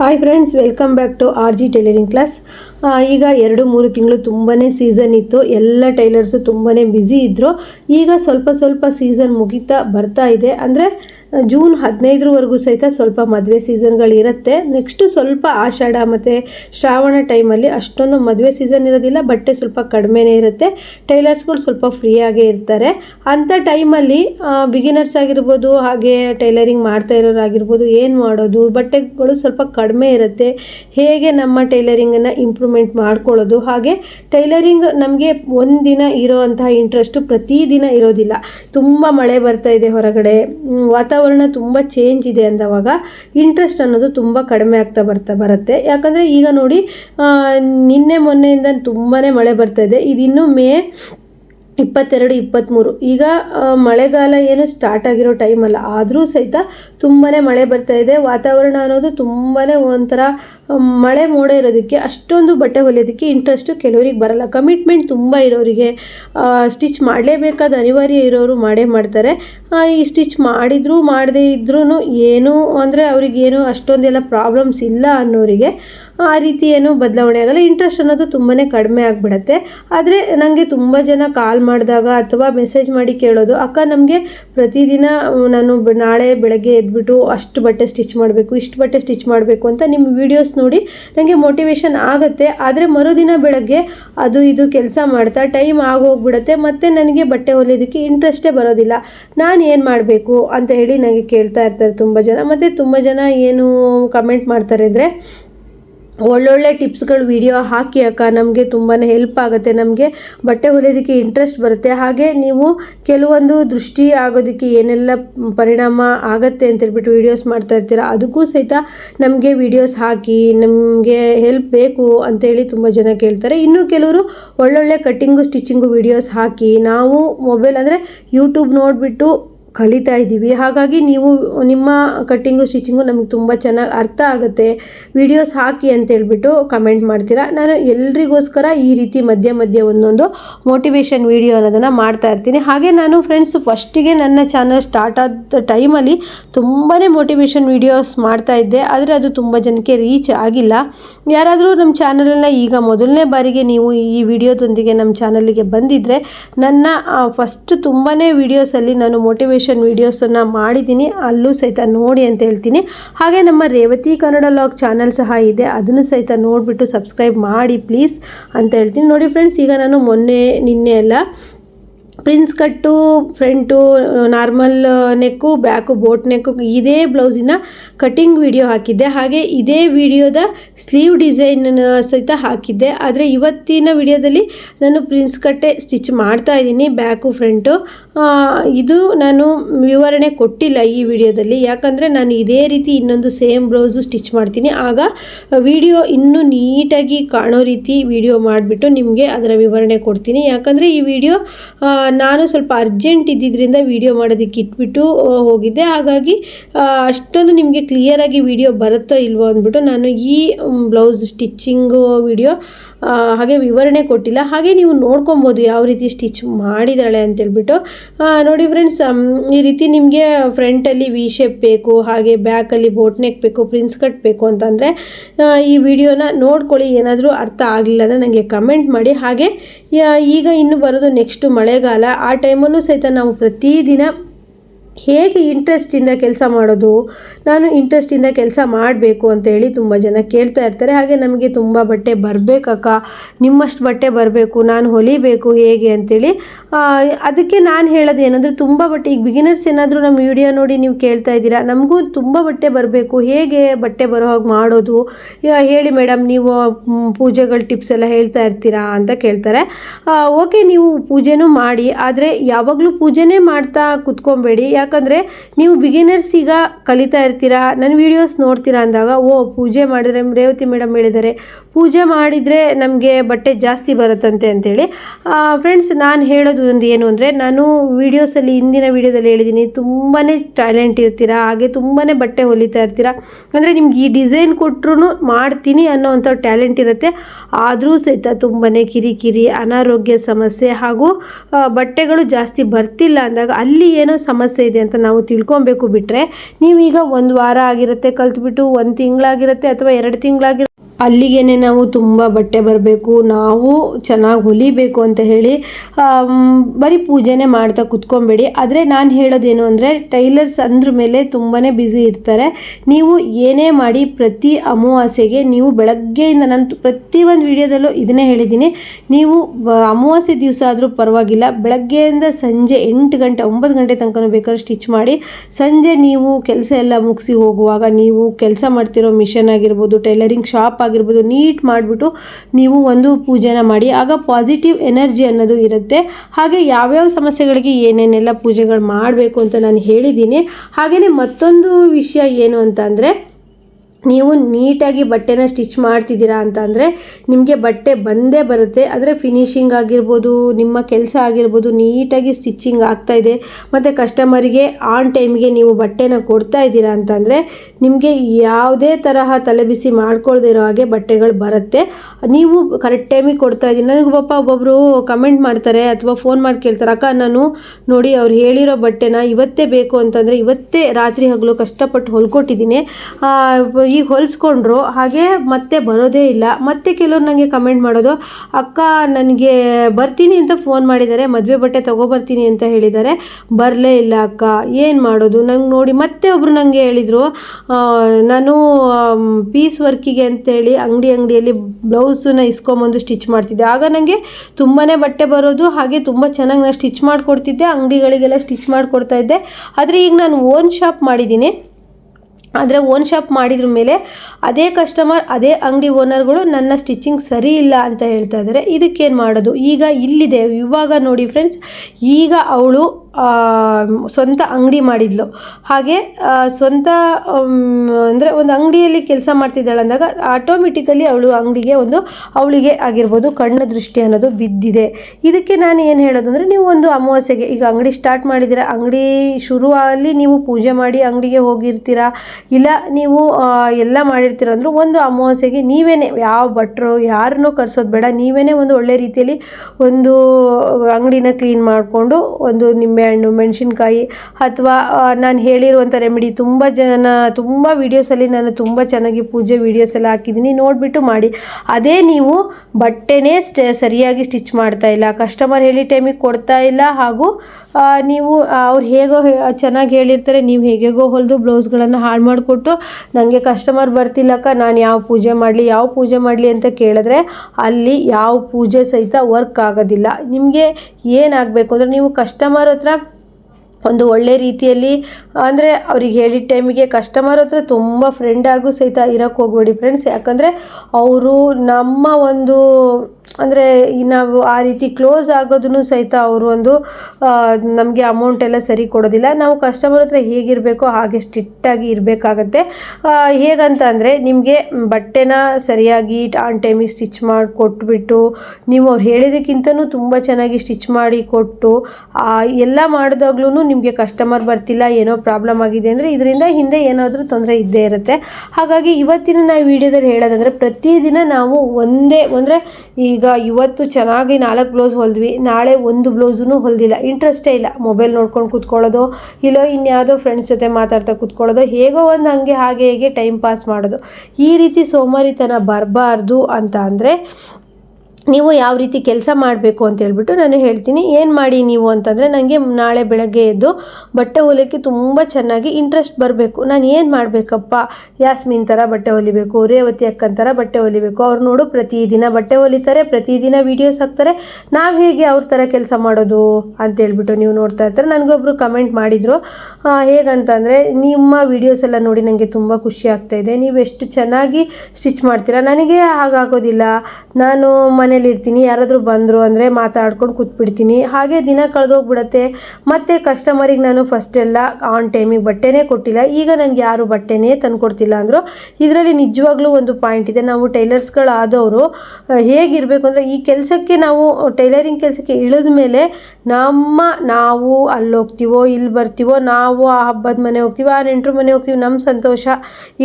Hi friends welcome back to R G tailoring class ಈಗ ಎರಡು ಮೂರು ತಿಂಗಳು ತುಂಬಾ ಸೀಸನ್ ಇತ್ತು. ಎಲ್ಲ ಟೈಲರ್ಸು ತುಂಬಾ ಬ್ಯುಸಿ ಇದ್ದರು ಈಗ ಸ್ವಲ್ಪ ಸ್ವಲ್ಪ ಸೀಸನ್ ಮುಗಿತಾ ಬರ್ತಾ ಇದೆ. ಅಂದರೆ ಜೂನ್ ಹದಿನೈದರವರೆಗೂ ಸಹಿತ ಸ್ವಲ್ಪ ಮದುವೆ ಸೀಸನ್ಗಳಿರುತ್ತೆ ನೆಕ್ಸ್ಟು ಸ್ವಲ್ಪ ಆಷಾಢ ಮತ್ತು ಶ್ರಾವಣ ಟೈಮಲ್ಲಿ ಅಷ್ಟೊಂದು ಮದುವೆ ಸೀಸನ್ ಇರೋದಿಲ್ಲ ಬಟ್ಟೆ ಸ್ವಲ್ಪ ಕಡಿಮೆನೇ ಇರುತ್ತೆ. ಟೈಲರ್ಸ್ಗಳು ಸ್ವಲ್ಪ ಫ್ರೀಯಾಗೇ ಇರ್ತಾರೆ. ಅಂಥ ಟೈಮಲ್ಲಿ ಬಿಗಿನರ್ಸ್ ಆಗಿರ್ಬೋದು ಹಾಗೆ ಟೈಲರಿಂಗ್ ಮಾಡ್ತಾ ಇರೋರಾಗಿರ್ಬೋದು ಏನು ಮಾಡೋದು? ಬಟ್ಟೆಗಳು ಸ್ವಲ್ಪ ಕಡಿಮೆ ಇರುತ್ತೆ. ಹೇಗೆ ನಮ್ಮ ಟೈಲರಿಂಗನ್ನು ಇಂಪ್ರೂವ್ಮೆಂಟ್ ಮಾಡ್ಕೊಳ್ಳೋದು? ಹಾಗೆ ಟೈಲರಿಂಗ್ ನಮಗೆ ಒಂದಿನ ಇರೋ ಅಂತಹ ಇಂಟ್ರೆಸ್ಟು ಪ್ರತಿದಿನ ಇರೋದಿಲ್ಲ. ತುಂಬ ಮಳೆ ಬರ್ತಾ ಇದೆ ಹೊರಗಡೆ. ಮ್, ವಾತಾವರಣ ತುಂಬ ಚೇಂಜ್ ಇದೆ ಅಂದವಾಗ ಇಂಟ್ರೆಸ್ಟ್ ಅನ್ನೋದು ತುಂಬ ಕಡಿಮೆ ಆಗ್ತಾ ಬರ್ತಾ ಬರುತ್ತೆ. ಯಾಕಂದರೆ ಈಗ ನೋಡಿ ನಿನ್ನೆ ಮೊನ್ನೆಯಿಂದ ತುಂಬಾ ಮಳೆ ಬರ್ತಾ ಇದೆ. ಇದಿನ್ನೂ ಮೇ ಇಪ್ಪತ್ತೆರಡು ಇಪ್ಪತ್ತ್ಮೂರು ಈಗ ಮಳೆಗಾಲ ಏನು ಸ್ಟಾರ್ಟ್ ಆಗಿರೋ ಟೈಮ್ ಅಲ್ಲ. ಆದರೂ ಸಹಿತ ತುಂಬಾ ಮಳೆ ಬರ್ತಾ ಇದೆ. ವಾತಾವರಣ ಅನ್ನೋದು ತುಂಬಾ ಒಂಥರ ಮಳೆ ಮೋಡ ಇರೋದಕ್ಕೆ, ಅಷ್ಟೊಂದು ಬಟ್ಟೆ ಹೊಲಿಯೋದಕ್ಕೆ ಇಂಟ್ರೆಸ್ಟು ಕೆಲವರಿಗೆ ಬರಲ್ಲ. ಕಮಿಟ್ಮೆಂಟ್ ತುಂಬ ಇರೋರಿಗೆ ಸ್ಟಿಚ್ ಮಾಡಲೇಬೇಕಾದ ಅನಿವಾರ್ಯ ಇರೋರು ಮಾಡೇ ಮಾಡ್ತಾರೆ. ಈ ಸ್ಟಿಚ್ ಮಾಡಿದರೂ, ಮಾಡದೇ ಇದ್ರೂ ಏನು ಅಂದರೆ ಅವ್ರಿಗೇನು ಅಷ್ಟೊಂದೆಲ್ಲ ಪ್ರಾಬ್ಲಮ್ಸ್ ಇಲ್ಲ ಅನ್ನೋರಿಗೆ ಆ ರೀತಿ ಏನು ಬದಲಾವಣೆ ಆಗಲ್ಲ. ಇಂಟ್ರೆಸ್ಟ್ ಅನ್ನೋದು ತುಂಬಾ ಕಡಿಮೆ ಆಗಿಬಿಡತ್ತೆ. ಆದರೆ ನನಗೆ ತುಂಬ ಜನ ಕಾಲ್ ಮಾಡಿದಾಗ ಅಥವಾ ಮೆಸೇಜ್ ಮಾಡಿ ಕೇಳೋದು, ಅಕ್ಕ ನಮಗೆ ಪ್ರತಿದಿನ ನಾನು ನಾಳೆ ಬೆಳಗ್ಗೆ ಎದ್ಬಿಟ್ಟು ಅಷ್ಟು ಬಟ್ಟೆ ಸ್ಟಿಚ್ ಮಾಡಬೇಕು, ಇಷ್ಟು ಬಟ್ಟೆ ಸ್ಟಿಚ್ ಮಾಡಬೇಕು ಅಂತ ನಿಮ್ಮ ವೀಡಿಯೋಸ್ ನೋಡಿ ನನಗೆ ಮೋಟಿವೇಶನ್ ಆಗುತ್ತೆ. ಆದರೆ ಮರುದಿನ ಬೆಳಗ್ಗೆ ಅದು ಇದು ಕೆಲಸ ಮಾಡ್ತಾ ಟೈಮ್ ಆಗೋಗ್ಬಿಡುತ್ತೆ. ಮತ್ತು ನನಗೆ ಬಟ್ಟೆ ಹೊಲಿಯೋದಕ್ಕೆ ಇಂಟ್ರೆಸ್ಟೇ ಬರೋದಿಲ್ಲ. ನಾನು ಏನು ಮಾಡಬೇಕು ಅಂತ ಹೇಳಿ ನನಗೆ ಕೇಳ್ತಾ ಇರ್ತಾರೆ ತುಂಬ ಜನ. ಮತ್ತು ತುಂಬ ಜನ ಏನು ಕಮೆಂಟ್ ಮಾಡ್ತಾರೆ ಅಂದರೆ ಒಳ್ಳೊಳ್ಳೆ ಟಿಪ್ಸ್ಗಳು ವಿಡಿಯೋ ಹಾಕಿ ಅಕ್ಕ, ನಮಗೆ ತುಂಬಾ ಹೆಲ್ಪ್ ಆಗುತ್ತೆ ನಮಗೆ. ಬಟ್ಟೆ ಹೊಲಿಯೋದಕ್ಕೆ ಇಂಟ್ರೆಸ್ಟ್ ಬರುತ್ತೆ. ಹಾಗೆ ನೀವು ಕೆಲವೊಂದು ದೃಷ್ಟಿ ಆಗೋದಕ್ಕೆ ಏನೆಲ್ಲ ಪರಿಣಾಮ ಆಗುತ್ತೆ ಅಂತ ಹೇಳ್ಬಿಟ್ಟು ವೀಡಿಯೋಸ್ ಮಾಡ್ತಾ ಇರ್ತೀರ, ಅದಕ್ಕೂ ಸಹಿತ ನಮಗೆ ವೀಡಿಯೋಸ್ ಹಾಕಿ ನಮಗೆ ಹೆಲ್ಪ್ ಬೇಕು ಅಂತೇಳಿ ತುಂಬ ಜನ ಕೇಳ್ತಾರೆ. ಇನ್ನು ಕೆಲವರು ಒಳ್ಳೊಳ್ಳೆ ಕಟ್ಟಿಂಗು ಸ್ಟಿಚಿಂಗು ವೀಡಿಯೋಸ್ ಹಾಕಿ ನಾವು ಮೊಬೈಲ್ ಅಂದರೆ ಯೂಟ್ಯೂಬ್ ನೋಡಿಬಿಟ್ಟು ಕಲಿತಾ ಇದ್ದೀವಿ. ಹಾಗಾಗಿ ನೀವು ನಿಮ್ಮ ಕಟ್ಟಿಂಗು ಸ್ಟಿಚಿಂಗು ನಮಗೆ ತುಂಬ ಚೆನ್ನಾಗಿ ಅರ್ಥ ಆಗುತ್ತೆ. ವಿಡಿಯೋಸ್ ಹಾಕಿ ಅಂತೇಳ್ಬಿಟ್ಟು ಕಮೆಂಟ್ ಮಾಡ್ತೀರಾ? ನಾನು ಎಲ್ರಿಗೋಸ್ಕರ ಈ ರೀತಿ ಮಧ್ಯ ಮಧ್ಯ ಒಂದೊಂದು ಮೋಟಿವೇಶನ್ ವಿಡಿಯೋ ಅನ್ನೋದನ್ನು ಮಾಡ್ತಾ ಇರ್ತೀನಿ. ಹಾಗೆ ನಾನು ಫ್ರೆಂಡ್ಸ್ ಫಸ್ಟಿಗೆ ನನ್ನ ಚಾನಲ್ ಸ್ಟಾರ್ಟ್ ಆದ ಟೈಮಲ್ಲಿ ತುಂಬಾ ಮೋಟಿವೇಶನ್ ವಿಡಿಯೋಸ್ ಮಾಡ್ತಾ ಇದ್ದೆ. ಆದರೆ ಅದು ತುಂಬ ಜನಕ್ಕೆ ರೀಚ್ ಆಗಿಲ್ಲ. ಯಾರಾದರೂ ನಮ್ಮ ಚಾನಲನ್ನು ಈಗ ಮೊದಲನೇ ಬಾರಿಗೆ ನೀವು ಈ ವಿಡಿಯೋದೊಂದಿಗೆ ನಮ್ಮ ಚಾನಲಿಗೆ ಬಂದಿದ್ದರೆ ನನ್ನ ಫಸ್ಟ್ ತುಂಬಾ ವೀಡಿಯೋಸಲ್ಲಿ ನಾನು ಮೋಟಿವೇಶನ್ ವೀಡಿಯೋಸನ್ನು ಮಾಡಿದ್ದೀನಿ ಅಲ್ಲೂ ಸಹಿತ ನೋಡಿ ಅಂತ ಹೇಳ್ತೀನಿ. ಹಾಗೆ ನಮ್ಮ ರೇವತಿ ಕನ್ನಡ ಲಾಗ್ ಚಾನಲ್ ಸಹ ಇದೆ. ಅದನ್ನು ಸಹಿತ ನೋಡಿಬಿಟ್ಟು ಸಬ್ಸ್ಕ್ರೈಬ್ ಮಾಡಿ ಪ್ಲೀಸ್ ಅಂತ ಹೇಳ್ತೀನಿ. ನೋಡಿ ಫ್ರೆಂಡ್ಸ್ ಈಗ ನಾನು ಮೊನ್ನೆ, ನಿನ್ನೆ ಎಲ್ಲ prince cut, front normal neck, back, boat neck ಇದೇ ಬ್ಲೌಸಿನ ಕಟಿಂಗ್ ವಿಡಿಯೋ ಹಾಕಿದ್ದೆ. ಹಾಗೆ ಇದೇ ವಿಡಿಯೋದ ಸ್ಲೀವ್ ಡಿಸೈನ್ ಸಹಿತ ಹಾಕಿದ್ದೆ. ಆದರೆ ಇವತ್ತಿನ ವಿಡಿಯೋದಲ್ಲಿ ನಾನು ಪ್ರಿನ್ಸ್ ಕಟ್ಟೆ ಸ್ಟಿಚ್ ಮಾಡ್ತಾ ಇದ್ದೀನಿ, ಬ್ಯಾಕು, ಫ್ರಂಟು. ಇದು ನಾನು ವಿವರಣೆ ಕೊಟ್ಟಿಲ್ಲ ಈ ವಿಡಿಯೋದಲ್ಲಿ. ಯಾಕಂದರೆ ನಾನು ಇದೇ ರೀತಿ ಇನ್ನೊಂದು ಸೇಮ್ ಬ್ಲೌಸು ಸ್ಟಿಚ್ ಮಾಡ್ತೀನಿ. ಆಗ ವಿಡಿಯೋ ಇನ್ನೂ ನೀಟಾಗಿ ಕಾಣೋ ರೀತಿ ವಿಡಿಯೋ ಮಾಡಿಬಿಟ್ಟು ನಿಮಗೆ ಅದರ ವಿವರಣೆ ಕೊಡ್ತೀನಿ. ಯಾಕಂದರೆ ಈ ವಿಡಿಯೋ ನಾನು ಸ್ವಲ್ಪ ಅರ್ಜೆಂಟ್ ಇದ್ದಿದ್ದರಿಂದ ವೀಡಿಯೋ ಮಾಡೋದಕ್ಕೆ ಇಟ್ಬಿಟ್ಟು ಹೋಗಿದ್ದೆ. ಹಾಗಾಗಿ ಅಷ್ಟೊಂದು ನಿಮಗೆ ಕ್ಲಿಯರಾಗಿ ವಿಡಿಯೋ ಬರುತ್ತೋ ಇಲ್ವೋ ಅಂದ್ಬಿಟ್ಟು ನಾನು ಈ ಬ್ಲೌಸ್ ಸ್ಟಿಚ್ಚಿಂಗು ವಿಡಿಯೋ ಹಾಗೆ ವಿವರಣೆ ಕೊಟ್ಟಿಲ್ಲ. ಹಾಗೆ ನೀವು ನೋಡ್ಕೊಬೋದು ಯಾವ ರೀತಿ ಸ್ಟಿಚ್ ಮಾಡಿದಾಳೆ ಅಂತೇಳ್ಬಿಟ್ಟು. ನೋಡಿ ಫ್ರೆಂಡ್ಸ್ ಈ ರೀತಿ ನಿಮಗೆ ಫ್ರಂಟಲ್ಲಿ ವಿ ಶೇಪ್ ಬೇಕು, ಹಾಗೆ ಬ್ಯಾಕಲ್ಲಿ ಬೋಟ್ ನೆಕ್ ಬೇಕು ಪ್ರಿನ್ಸ್ ಕಟ್ ಬೇಕು ಅಂತಂದರೆ ಈ ವಿಡಿಯೋನ ನೋಡ್ಕೊಳ್ಳಿ. ಏನಾದರೂ ಅರ್ಥ ಆಗಲಿಲ್ಲ ಅಂದರೆ ನನಗೆ ಕಮೆಂಟ್ ಮಾಡಿ. ಹಾಗೆ ಈಗ ಇನ್ನು ಬರೋದು ನೆಕ್ಸ್ಟು ಮಳೆಗಾಲ. ಆ ಟೈಮಲ್ಲೂ ಸಹಿತ ನಾವು ಪ್ರತಿದಿನ ಹೇಗೆ ಇಂಟ್ರೆಸ್ಟಿಂದ ಕೆಲಸ ಮಾಡೋದು? ನಾನು ಇಂಟ್ರೆಸ್ಟಿಂದ ಕೆಲಸ ಮಾಡಬೇಕು ಅಂತೇಳಿ ತುಂಬ ಜನ ಕೇಳ್ತಾ ಇರ್ತಾರೆ. ಹಾಗೆ ನಮಗೆ ತುಂಬ ಬಟ್ಟೆ ಬರಬೇಕಕ್ಕ ನಿಮ್ಮಷ್ಟು ಬಟ್ಟೆ ಬರಬೇಕು, ನಾನು ಹೊಲಿಬೇಕು ಹೇಗೆ ಅಂತೇಳಿ. ಅದಕ್ಕೆ ನಾನು ಹೇಳೋದು ಏನಂದರೆ ತುಂಬ ಬಟ್ಟೆ, ಈಗ ಬಿಗಿನರ್ಸ್ ಏನಾದರೂ ನಮ್ಮ ವಿಡಿಯೋ ನೋಡಿ ನೀವು ಕೇಳ್ತಾ ಇದ್ದೀರಾ, ನಮಗೂ ತುಂಬ ಬಟ್ಟೆ ಬರಬೇಕು, ಹೇಗೆ ಬಟ್ಟೆ ಬರೋ ಹಾಗೆ ಮಾಡೋದು? ಹೇಳಿ ಮೇಡಮ್ ನೀವು ಪೂಜೆಗಳ ಟಿಪ್ಸ್ ಎಲ್ಲ ಹೇಳ್ತಾ ಇರ್ತೀರಾ ಅಂತ ಕೇಳ್ತಾರೆ. ಓಕೆ ನೀವು ಪೂಜೆನೂ ಮಾಡಿ, ಆದರೆ ಯಾವಾಗಲೂ ಪೂಜೆನೇ ಮಾಡ್ತಾ ಕುತ್ಕೊಬೇಡಿ. ಯಾಕಂದರೆ ನೀವು ಬಿಗಿನರ್ಸ್ ಈಗ ಕಲಿತಾ ಇರ್ತೀರಾ? ನನ್ನ ವೀಡಿಯೋಸ್ ನೋಡ್ತೀರಾ ಅಂದಾಗ, ಓ, ಪೂಜೆ ಮಾಡಿದ್ರೆ ರೇವತಿ ಮೇಡಮ್ ಹೇಳಿದ್ದಾರೆ. ಪೂಜೆ ಮಾಡಿದರೆ ನಮಗೆ ಬಟ್ಟೆ ಜಾಸ್ತಿ ಬರುತ್ತಂತೆ ಅಂತೇಳಿ. ಫ್ರೆಂಡ್ಸ್ ನಾನು ಹೇಳೋದು ಒಂದು ಏನು ಅಂದರೆ, ನಾನು ವೀಡಿಯೋಸಲ್ಲಿ ಹಿಂದಿನ ವೀಡಿಯೋದಲ್ಲಿ ಹೇಳಿದ್ದೀನಿ ತುಂಬಾ ಟ್ಯಾಲೆಂಟ್ ಇರ್ತೀರಾ? ಹಾಗೆ ತುಂಬಾ ಬಟ್ಟೆ ಹೊಲಿತಾ ಇರ್ತೀರಾ? ಅಂದರೆ ನಿಮ್ಗೆ ಈ ಡಿಸೈನ್ ಕೊಟ್ಟರು ಮಾಡ್ತೀನಿ ಅನ್ನೋವಂಥ ಟ್ಯಾಲೆಂಟ್ ಇರುತ್ತೆ. ಆದರೂ ಸಹಿತ ತುಂಬಾ ಕಿರಿಕಿರಿ, ಅನಾರೋಗ್ಯ ಸಮಸ್ಯೆ ಹಾಗೂ ಬಟ್ಟೆಗಳು ಜಾಸ್ತಿ ಬರ್ತಿಲ್ಲ ಅಂದಾಗ ಅಲ್ಲಿ ಏನೋ ಸಮಸ್ಯೆ ಏನಿದೆ ಅಂತ ನಾವು ತಿಳ್ಕೊಬೇಕು ಬಿಟ್ಟರೆ ನೀವೀಗ ಒಂದು ವಾರ ಆಗಿರುತ್ತೆ ಕಲ್ತ್ಬಿಟ್ಟು, ಒಂದು ತಿಂಗಳಾಗಿರುತ್ತೆ ಅಥವಾ ಎರಡು ತಿಂಗಳಾಗಿರುತ್ತೆ ಅಲ್ಲಿಗೇನೆ ನಾವು ತುಂಬ ಬಟ್ಟೆ ಬರಬೇಕು, ನಾವು ಚೆನ್ನಾಗಿ ಹೊಲಿಬೇಕು ಅಂತ ಹೇಳಿ ಬರೀ ಪೂಜೆನೇ ಮಾಡ್ತಾ ಕುತ್ಕೊಬೇಡಿ. ಆದರೆ ನಾನು ಹೇಳೋದೇನು ಅಂದರೆ, ಟೈಲರ್ಸ್ ಅಂದ್ರ ಮೇಲೆ ತುಂಬಾ ಬ್ಯುಸಿ ಇರ್ತಾರೆ. ನೀವು ಏನೇ ಮಾಡಿ ಪ್ರತಿ ಅಮಾವಾಸ್ಯೆಗೆ ನೀವು ಬೆಳಗ್ಗೆಯಿಂದ ನಾನು ಒಂದು ವಿಡಿಯೋದಲ್ಲೂ ಇದನ್ನೇ ಹೇಳಿದ್ದೀನಿ. ನೀವು ಅಮಾವಾಸ್ಯೆ ದಿವಸ ಆದರೂ ಪರವಾಗಿಲ್ಲ, ಬೆಳಗ್ಗೆಯಿಂದ ಸಂಜೆ ಎಂಟು ಗಂಟೆ, ಒಂಬತ್ತು ಗಂಟೆ ತನಕ ಬೇಕಾದ್ರೆ ಸ್ಟಿಚ್ ಮಾಡಿ, ಸಂಜೆ ನೀವು ಕೆಲಸ ಎಲ್ಲ ಮುಗಿಸಿ ಹೋಗುವಾಗ ನೀವು ಕೆಲಸ ಮಾಡ್ತಿರೋ ಮಿಷನ್ ಆಗಿರ್ಬೋದು, ಟೈಲರಿಂಗ್ ಶಾಪ್ ಆಗಿರ್ಬೋದು, ನೀಟ್ ಮಾಡಿಬಿಟ್ಟು ನೀವು ಒಂದು ಪೂಜೆನ ಮಾಡಿ, ಆಗ ಪಾಸಿಟಿವ್ ಎನರ್ಜಿ ಅನ್ನೋದು ಇರುತ್ತೆ. ಹಾಗೆ ಯಾವ್ಯಾವ ಸಮಸ್ಯೆಗಳಿಗೆ ಏನೇನೆಲ್ಲ ಪೂಜೆಗಳು ಮಾಡಬೇಕು ಅಂತ ನಾನು ಹೇಳಿದ್ದೀನಿ. ಹಾಗೆಯೇ ಮತ್ತೊಂದು ವಿಷಯ ಏನು ಅಂತ ಅಂದರೆ ನೀವು ನೀಟಾಗಿ ಬಟ್ಟೆನ ಸ್ಟಿಚ್ ಮಾಡ್ತಿದ್ದೀರಾ ಅಂತ ಅಂದರೆ ನಿಮಗೆ ಬಟ್ಟೆ ಬಂದೇ ಬರುತ್ತೆ. ಅಂದರೆ ಫಿನಿಶಿಂಗ್ ಆಗಿರ್ಬೋದು, ನಿಮ್ಮ ಕೆಲಸ ಆಗಿರ್ಬೋದು, ನೀಟಾಗಿ ಸ್ಟಿಚ್ಚಿಂಗ್ ಆಗ್ತಾ ಇದೆ. ಮತ್ತು ಕಸ್ಟಮರಿಗೆ ಆನ್ ಟೈಮ್ಗೆ ನೀವು ಬಟ್ಟೆನ ಕೊಡ್ತಾ ಇದ್ದೀರಾ ಅಂತಂದರೆ ನಿಮಗೆ ಯಾವುದೇ ತರಹ ತಲೆಬಿಸಿ ಮಾಡ್ಕೊಳ್ದೇ ಇರೋ ಹಾಗೆ ಬಟ್ಟೆಗಳು ಬರುತ್ತೆ. ನೀವು ಕರೆಕ್ಟ್ ಟೈಮಿಗೆ ಕೊಡ್ತಾ ಇದ್ದೀನಿ ನನಗೆ ಪಾಪ ಒಬ್ಬೊಬ್ಬರು ಕಮೆಂಟ್ ಮಾಡ್ತಾರೆ ಅಥವಾ ಫೋನ್ ಮಾಡಿ ಕೇಳ್ತಾರೆ, ಅಕ್ಕ, ನಾನು ನೋಡಿ ಅವ್ರು ಹೇಳಿರೋ ಬಟ್ಟೆನ ಇವತ್ತೇ ಬೇಕು ಅಂತಂದರೆ ಇವತ್ತೇ ರಾತ್ರಿ ಹಗಲು ಕಷ್ಟಪಟ್ಟು ಹೊಲ್ಕೊಟ್ಟಿದ್ದೀನಿ. ಈಗ ಹೊಲಿಸ್ಕೊಂಡ್ರು, ಹಾಗೆ ಮತ್ತೆ ಬರೋದೇ ಇಲ್ಲ. ಮತ್ತೆ ಕೆಲವ್ರು ನನಗೆ ಕಮೆಂಟ್ ಮಾಡೋದು, ಅಕ್ಕ, ನನಗೆ ಬರ್ತೀನಿ ಅಂತ ಫೋನ್ ಮಾಡಿದ್ದಾರೆ, ಮದುವೆ ಬಟ್ಟೆ ತೊಗೊಬರ್ತೀನಿ ಅಂತ ಹೇಳಿದ್ದಾರೆ. ಬರಲೇ ಇಲ್ಲ ಅಕ್ಕ, ಏನು ಮಾಡೋದು? ನಂಗೆ ನೋಡಿ ಮತ್ತೆ ಒಬ್ಬರು ನನಗೆ ಹೇಳಿದರು ನಾನು ಪೀಸ್ ವರ್ಕಿಗೆ ಅಂತೇಳಿ ಅಂಗಡಿ ಅಂಗಡಿಯಲ್ಲಿ ಬ್ಲೌಸನ್ನ ಇಸ್ಕೊಂಬಂದು ಸ್ಟಿಚ್ ಮಾಡ್ತಿದ್ದೆ. ಆಗ ನನಗೆ ತುಂಬಾ ಬಟ್ಟೆ ಬರೋದು, ಹಾಗೆ ತುಂಬ ಚೆನ್ನಾಗಿ ನಾನು ಸ್ಟಿಚ್ ಮಾಡಿಕೊಡ್ತಿದ್ದೆ, ಅಂಗಡಿಗಳಿಗೆಲ್ಲ ಸ್ಟಿಚ್ ಮಾಡಿಕೊಡ್ತಾ ಇದ್ದೆ. ಆದರೆ ಈಗ ನಾನು ಓನ್ ಶಾಪ್ ಮಾಡಿದ್ದೀನಿ. ಆದರೆ ಓನ್ ಶಾಪ್ ಮಾಡಿದ್ರ ಮೇಲೆ ಅದೇ ಕಸ್ಟಮರ್ ಅದೇ ಅಂಗಡಿ ಓನರ್ಗಳು ನನ್ನ ಸ್ಟಿಚಿಂಗ್ ಸರಿ ಇಲ್ಲ ಅಂತ ಹೇಳ್ತಾ ಇದ್ದಾರೆ ಇದಕ್ಕೇನು ಮಾಡೋದು? ಈಗ ಇಲ್ಲಿದೆ. ಇವಾಗ ನೋಡಿ ಫ್ರೆಂಡ್ಸ್ ಈಗ ಅವಳು ಸ್ವಂತ ಅಂಗಡಿ ಮಾಡಿದ್ಲು. ಹಾಗೆ ಸ್ವಂತ ಅಂದರೆ ಒಂದು ಅಂಗಡಿಯಲ್ಲಿ ಕೆಲಸ ಮಾಡ್ತಿದ್ದಾಳೆ ಅಂದಾಗ ಆಟೋಮೆಟಿಕಲಿ ಅವಳು ಅಂಗಡಿಗೆ ಒಂದು ಅವಳಿಗೆ ಆಗಿರ್ಬೋದು ಕಣ್ಣ ದೃಷ್ಟಿ ಅನ್ನೋದು ಬಿದ್ದಿದೆ. ಇದಕ್ಕೆ ನಾನು ಏನು ಹೇಳೋದು ಅಂದರೆ ನೀವು ಒಂದು ಅಮಾವಾಸ್ಯೆಗೆ ಈಗ ಅಂಗಡಿ ಸ್ಟಾರ್ಟ್ ಮಾಡಿದ್ದೀರ, ಅಂಗಡಿ ಶುರುವಲ್ಲಿ ನೀವು ಪೂಜೆ ಮಾಡಿ ಅಂಗಡಿಗೆ ಹೋಗಿರ್ತೀರಾ, ಇಲ್ಲ ನೀವು ಎಲ್ಲ ಮಾಡಿರ್ತೀರ ಅಂದ್ರೆ ಒಂದು ಅಮಾವಾಸ್ಯೆಗೆ ನೀವೇ ಯಾವ ಭಟ್ರು ಯಾರನ್ನೂ ಕರೆಸೋದು ಬೇಡ, ನೀವೇನೇ ಒಂದು ಒಳ್ಳೆ ರೀತಿಯಲ್ಲಿ ಒಂದು ಅಂಗಡಿನ ಕ್ಲೀನ್ ಮಾಡಿಕೊಂಡು ಒಂದು ನಿಂಬೆಹಣ್ಣು ಮೆಣಸಿನ್ಕಾಯಿ ಅಥವಾ ನಾನು ಹೇಳಿರುವಂಥ ರೆಮಿಡಿ ತುಂಬ ಜನ, ತುಂಬ ವೀಡಿಯೋಸಲ್ಲಿ ನಾನು ತುಂಬ ಚೆನ್ನಾಗಿ ಪೂಜೆ ವೀಡಿಯೋಸ್ ಎಲ್ಲ ಹಾಕಿದ್ದೀನಿ. ನೋಡಿಬಿಟ್ಟು ಮಾಡಿ. ಅದೇ ನೀವು ಬಟ್ಟೆನೇ ಸರಿಯಾಗಿ ಸ್ಟಿಚ್ ಮಾಡ್ತಾ ಇಲ್ಲ. ಕಸ್ಟಮರ್ ಹೇಳಿ ಟೈಮಿಗೆ ಕೊಡ್ತಾ ಇಲ್ಲ ಹಾಗೂ ನೀವು ಅವ್ರು ಹೇಗೋ ಚೆನ್ನಾಗಿ ಹೇಳಿರ್ತಾರೆ, ನೀವು ಹೇಗೆಗೋ ಹೊಲಿದು ಬ್ಲೌಸ್ಗಳನ್ನು ಹಾಳು ಮಾಡಿಕೊಟ್ಟು ನನಗೆ ಕಸ್ಟಮರ್ ಬರ್ತಿಲ್ಲಕ್ಕ, ನಾನು ಯಾವ ಪೂಜೆ ಮಾಡಲಿ, ಯಾವ ಪೂಜೆ ಮಾಡಲಿ ಅಂತ ಕೇಳಿದ್ರೆ ಅಲ್ಲಿ ಯಾವ ಪೂಜೆ ಸಹಿತ ವರ್ಕ್ ಆಗೋದಿಲ್ಲ. ನಿಮಗೆ ಏನಾಗಬೇಕು ಅಂದರೆ ನೀವು ಕಸ್ಟಮರ್ ಹತ್ರ ಒಂದು ಒಳ್ಳೆ ರೀತಿಯಲ್ಲಿ, ಅಂದರೆ ಅವ್ರಿಗೆ ಹೇಳಿದ ಟೈಮಿಗೆ ಕಸ್ಟಮರ್ ಹತ್ರ ತುಂಬ ಫ್ರೆಂಡ್ ಆಗು ಸಹಿತ ಇರೋಕ್ಕೆ ಹೋಗ್ಬೇಡಿ ಫ್ರೆಂಡ್ಸ್ ಯಾಕಂದರೆ ಅವರು ನಮ್ಮ ಒಂದು ಅಂದರೆ ನಾವು ಆ ರೀತಿ ಕ್ಲೋಸ್ ಆಗೋದನ್ನು ಸಹಿತ ಅವರು ಒಂದು ನಮಗೆ ಅಮೌಂಟ್ ಎಲ್ಲ ಸರಿ ಕೊಡೋದಿಲ್ಲ. ನಾವು ಕಸ್ಟಮರ್ ಹತ್ರ ಹೇಗಿರಬೇಕೋ ಹಾಗೆ ಸ್ಟ್ರಿಕ್ಟಾಗಿ ಇರಬೇಕಾಗತ್ತೆ. ಹೇಗಂತ ಅಂದರೆ ನಿಮಗೆ ಬಟ್ಟೆನ ಸರಿಯಾಗಿ ಆನ್ ಟೈಮಿಗೆ ಸ್ಟಿಚ್ ಮಾಡಿ, ಕೊಟ್ಬಿಟ್ಟು, ನೀವು ಅವ್ರು ಹೇಳಿದಕ್ಕಿಂತನೂ ತುಂಬ ಚೆನ್ನಾಗಿ ಸ್ಟಿಚ್ ಮಾಡಿ ಕೊಟ್ಟು ಎಲ್ಲ ಮಾಡಿದಾಗ್ಲೂ ನಿಮಗೆ ಕಸ್ಟಮರ್ ಬರ್ತಿಲ್ಲ, ಏನೋ ಪ್ರಾಬ್ಲಮ್ ಆಗಿದೆ ಅಂದರೆ ಇದರಿಂದ ಹಿಂದೆ ಏನಾದರೂ ತೊಂದರೆ ಇದ್ದೇ ಇರುತ್ತೆ. ಹಾಗಾಗಿ ಇವತ್ತಿನ ನಾವು ವಿಡಿಯೋದಲ್ಲಿ ಹೇಳೋದಂದರೆ ಪ್ರತಿದಿನ ನಾವು ಒಂದೇ, ಅಂದರೆ ಈಗ ಇವತ್ತು ಚೆನ್ನಾಗಿ ನಾಲ್ಕು ಬ್ಲೌಸ್ ಹೊಲಿದ್ವಿ. ನಾಳೆ ಒಂದು ಬ್ಲೌಸೂ ಹೊಲಿದಿಲ್ಲ. ಇಂಟ್ರೆಸ್ಟೇ ಇಲ್ಲ ಮೊಬೈಲ್ ನೋಡ್ಕೊಂಡು ಕೂತ್ಕೊಳ್ಳೋದು. ಇಲ್ಲೋ ಇನ್ಯಾವುದೋ ಫ್ರೆಂಡ್ಸ್ ಜೊತೆ ಮಾತಾಡ್ತಾ ಕೂತ್ಕೊಳ್ಳೋದು. ಹೇಗೋ ಒಂದು ಹಾಗೆ ಹಾಗೆ ಹೇಗೆ ಟೈಮ್ ಪಾಸ್ ಮಾಡೋದು. ಈ ರೀತಿ ಸೋಮಾರಿತನ ಬರಬಾರ್ದು ಅಂತ ಅಂದರೆ ನೀವು ಯಾವ ರೀತಿ ಕೆಲಸ ಮಾಡಬೇಕು ಅಂತ ಹೇಳ್ಬಿಟ್ಟು ನಾನು ಹೇಳ್ತೀನಿ. ಏನು ಮಾಡಿ ನೀವು ಅಂತಂದರೆ ನನಗೆ ನಾಳೆ ಬೆಳಗ್ಗೆ ಎದ್ದು ಬಟ್ಟೆ ಹೊಲಿಯೋಕ್ಕೆ ತುಂಬ ಚೆನ್ನಾಗಿ ಇಂಟ್ರೆಸ್ಟ್ ಬರಬೇಕು. ನಾನು ಏನು ಮಾಡಬೇಕಪ್ಪ? ಯಾಸ್ಮಿನ್ ಥರ ಬಟ್ಟೆ ಹೊಲಿಬೇಕು, ರೇವತಿ ಅಕ್ಕನ ಥರ ಬಟ್ಟೆ ಹೊಲಿಬೇಕು. ಅವ್ರು ನೋಡು ಪ್ರತಿದಿನ ಬಟ್ಟೆ ಹೊಲಿತಾರೆ, ಪ್ರತಿದಿನ ವೀಡಿಯೋಸ್ ಹಾಕ್ತಾರೆ. ನಾವು ಹೇಗೆ ಅವ್ರ ಥರ ಕೆಲಸ ಮಾಡೋದು ಅಂತ ಹೇಳ್ಬಿಟ್ಟು ನೀವು ನೋಡ್ತಾ ಇರ್ತಾರೆ. ನನಗೊಬ್ಬರು ಕಮೆಂಟ್ ಮಾಡಿದರು ಹೇಗಂತಂದರೆ ನಿಮ್ಮ ವೀಡಿಯೋಸ್ ಎಲ್ಲ ನೋಡಿ ನನಗೆ ತುಂಬ ಖುಷಿ ಆಗ್ತಾಯಿದೆ ನೀವು ಎಷ್ಟು ಚೆನ್ನಾಗಿ ಸ್ಟಿಚ್ ಮಾಡ್ತೀರಾ? ನನಗೆ ಹಾಗಾಗೋದಿಲ್ಲ. ನಾನು ಮನೇಲಿ ಇರ್ತೀನಿ ಯಾರಾದರೂ ಬಂದರು ಅಂದರೆ ಮಾತಾಡ್ಕೊಂಡು ಕೂತ್ಬಿಡ್ತೀನಿ. ಹಾಗೆ ದಿನ ಕಳೆದೋಗ್ಬಿಡತ್ತೆ. ಮತ್ತು ಕಸ್ಟಮರಿಗೆ ನಾನು ಫಸ್ಟ್ ಎಲ್ಲ ಆನ್ ಟೈಮಿಗೆ ಬಟ್ಟೆನೇ ಕೊಟ್ಟಿಲ್ಲ. ಈಗ ನನಗೆ ಯಾರು ಬಟ್ಟೆನೇ ತಂದುಕೊಡ್ತಿಲ್ಲ ಅಂದರು. ಇದರಲ್ಲಿ ನಿಜವಾಗ್ಲೂ ಒಂದು ಪಾಯಿಂಟ್ ಇದೆ. ನಾವು ಟೈಲರ್ಸ್ಗಳಾದವರು ಹೇಗಿರಬೇಕು ಅಂದರೆ ಈ ಕೆಲಸಕ್ಕೆ ನಾವು ಟೈಲರಿಂಗ್ ಕೆಲಸಕ್ಕೆ ಇಳಿದ ಮೇಲೆ ನಮ್ಮ ನಾವು ಅಲ್ಲಿ ಹೋಗ್ತೀವೋ ಇಲ್ಲಿ ಬರ್ತೀವೋ, ನಾವು ಆ ಹಬ್ಬದ ಮನೆ ಹೋಗ್ತೀವೋ, ಆ ನೆಂಟ್ರ ಮನೆ ಹೋಗ್ತೀವಿ ನಮ್ಮ ಸಂತೋಷ.